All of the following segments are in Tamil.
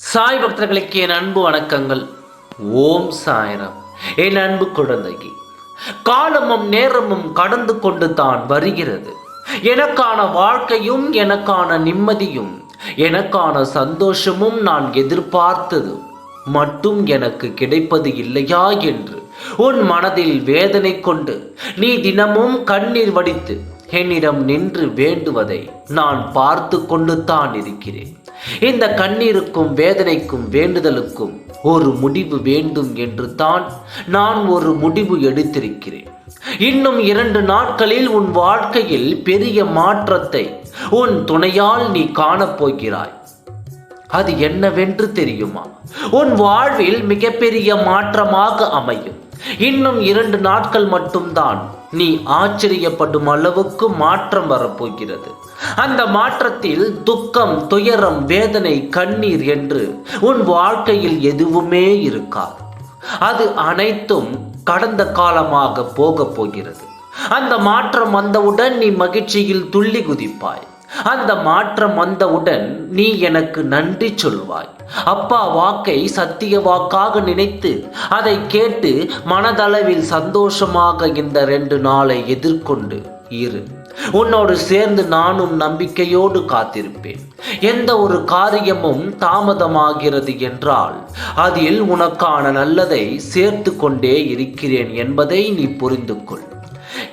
சாய் பக்தர்களுக்கு என் அன்பு வணக்கங்கள். ஓம் சாயரம். என் அன்பு குழந்தைக்கு காலமும் நேரமும் கடந்து கொண்டு தான் வருகிறது. எனக்கான வாழ்க்கையும் எனக்கான நிம்மதியும் எனக்கான சந்தோஷமும் நான் எதிர்பார்த்தது மட்டும் எனக்கு கிடைப்பது இல்லையா என்று உன் மனதில் வேதனை கொண்டு நீ தினமும் கண்ணீர் வடித்து என்னிடம் நின்று வேண்டுவதை நான் பார்த்து கொண்டுத்தான் இருக்கிறேன். இந்த கண்ணீருக்கும் வேதனைக்கும் வேண்டுதலுக்கும் ஒரு முடிவு வேண்டும் என்று தான் நான் ஒரு முடிவு எடுத்திருக்கிறேன். இன்னும் இரண்டு நாட்களில் உன் வாழ்க்கையில் பெரிய மாற்றத்தை உன் துணையால் நீ காணப்போகிறாய் அது என்னவென்று தெரியுமா? உன் வாழ்வில் மிகப்பெரிய மாற்றமாக அமையும். இன்னும் இரண்டு நாட்கள் மட்டும்தான் நீ ஆச்சரியப்படும் அளவுக்கு மாற்றம் வரப்போகிறது. அந்த மாற்றத்தில் துக்கம் துயரம் வேதனை கண்ணீர் என்று உன் வாழ்க்கையில் எதுவுமே இருக்காது. அது அனைத்தும் கடந்த காலமாக போகப் போகிறது. அந்த மாற்றம் வந்தவுடன் நீ மகிழ்ச்சியில் துள்ளி குதிப்பாய். அந்த மாற்றம் வந்தவுடன் நீ எனக்கு நன்றி சொல்வாய் அப்பா வாக்கை சத்திய வாக்காக நினைத்து அதை கேட்டு மனதளவில் சந்தோஷமாக இந்த ரெண்டு நாளை எதிர்கொண்டு இரு. உன்னோடு சேர்ந்து நானும் நம்பிக்கையோடு காத்திருப்பேன். எந்த ஒரு காரியமும் தாமதமாகிறது என்றால் அதில் உனக்கான நல்லதை சேர்த்து கொண்டே இருக்கிறேன் என்பதை நீ புரிந்து கொள்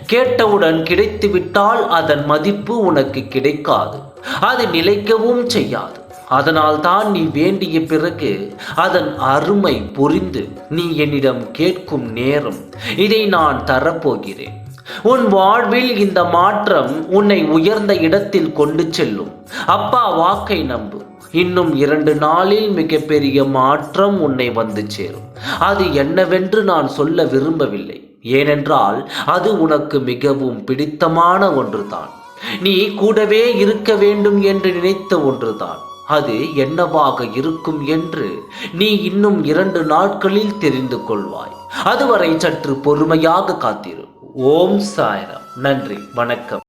கேட்டவுடன் கிடைத்துவிட்டால் அதன் மதிப்பு உனக்கு கிடைக்காது. அது நிலைக்கவும் செய்யாது. அதனால் தான் நீ வேண்டிய பிறகு அதன் அருமை புரிந்து நீ என்னிடம் கேட்கும் நேரம் இதை நான் தரப்போகிறேன். உன் வாழ்வில் இந்த மாற்றம் உன்னை உயர்ந்த இடத்தில் கொண்டு செல்லும். அப்பா வாக்கை நம்பு. இன்னும் இரண்டு நாளில் மிகப்பெரிய மாற்றம் உன்னை வந்து சேரும். அது என்னவென்று நான் சொல்ல விரும்பவில்லை. ஏனென்றால் அது உனக்கு மிகவும் பிடித்தமான ஒன்றுதான். நீ கூடவே இருக்க வேண்டும் என்று நினைத்த ஒன்றுதான். அது என்னவாக இருக்கும் என்று நீ இன்னும் இரண்டு நாட்களில் தெரிந்து கொள்வாய். அதுவரை சற்று பொறுமையாக காத்திரு. ஓம் சாயரம். நன்றி. வணக்கம்.